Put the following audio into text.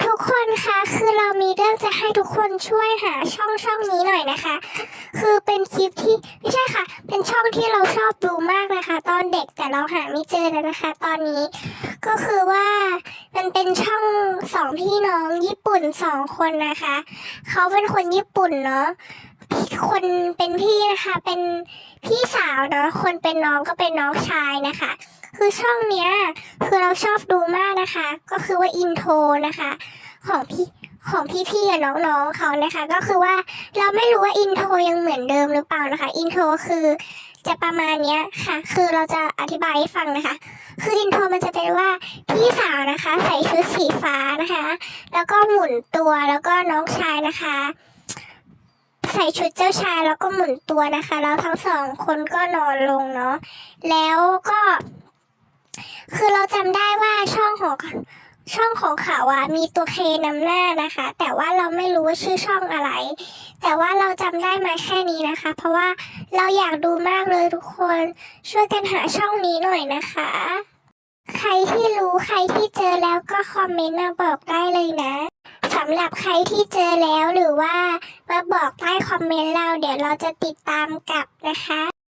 ทุกคนคะคือเรามีเรื่องจะให้ทุกคนช่วยหาช่องช่องนี้หน่อยนะคะ คือเป็นคลิปที่ไม่ใช่ค่ะ เป็นช่องที่เราชอบดูมากนะคะ ตอนเด็กแต่เราหาไม่เจอแล้วนะคะ ตอนนี้ก็คือว่ามันเป็นช่องสองพี่น้องญี่ปุ่นสองคนนะคะเขาเป็นคนญี่ปุ่นเนาะคนเป็นพี่นะคะ เป็นพี่สาวเนาะคนเป็นน้องก็เป็นน้องชายนะคะ คือช่องเนี้ยคือเราชอบดูมากนะคะ ก็คือว่าอินโทรนะคะ ของพี่ของพี่ๆกับน้องๆเขานะคะ ก็คือว่าเราไม่รู้ว่าอินโทรยังเหมือนเดิมหรือเปล่านะคะ อินโทรคือจะประมาณเนี้ยค่ะ คือเราจะอธิบายให้ฟังนะคะ คืออินโทรมันจะเป็นว่าพี่สาวนะคะ ใส่ชุดสีฟ้านะคะ แล้วก็หมุนตัวแล้วก็น้องชายนะคะ ใส่ชุดเจ้าชายแล้วก็หมุนตัวนะคะ แล้วทั้งสองคนก็นอนลงเนาะแล้วก็ คือเราจำได้ว่าช่องของช่องของเขาอะมีตัวเคนำหน้านะคะ แต่ว่าเราไม่รู้ว่าชื่อช่องอะไร แต่ว่าเราจำได้มาแค่นี้นะคะ เพราะว่าเราอยากดูมากเลยทุกคน ช่วยกันหาช่องนี้หน่อยนะคะ ใครที่รู้ใครที่เจอแล้วก็คอมเมนต์มาบอกได้เลยนะสำหรับใครที่เจอแล้วหรือว่ามาบอกใต้คอมเมนต์เราเดี๋ยวเราจะติดตามกลับนะคะ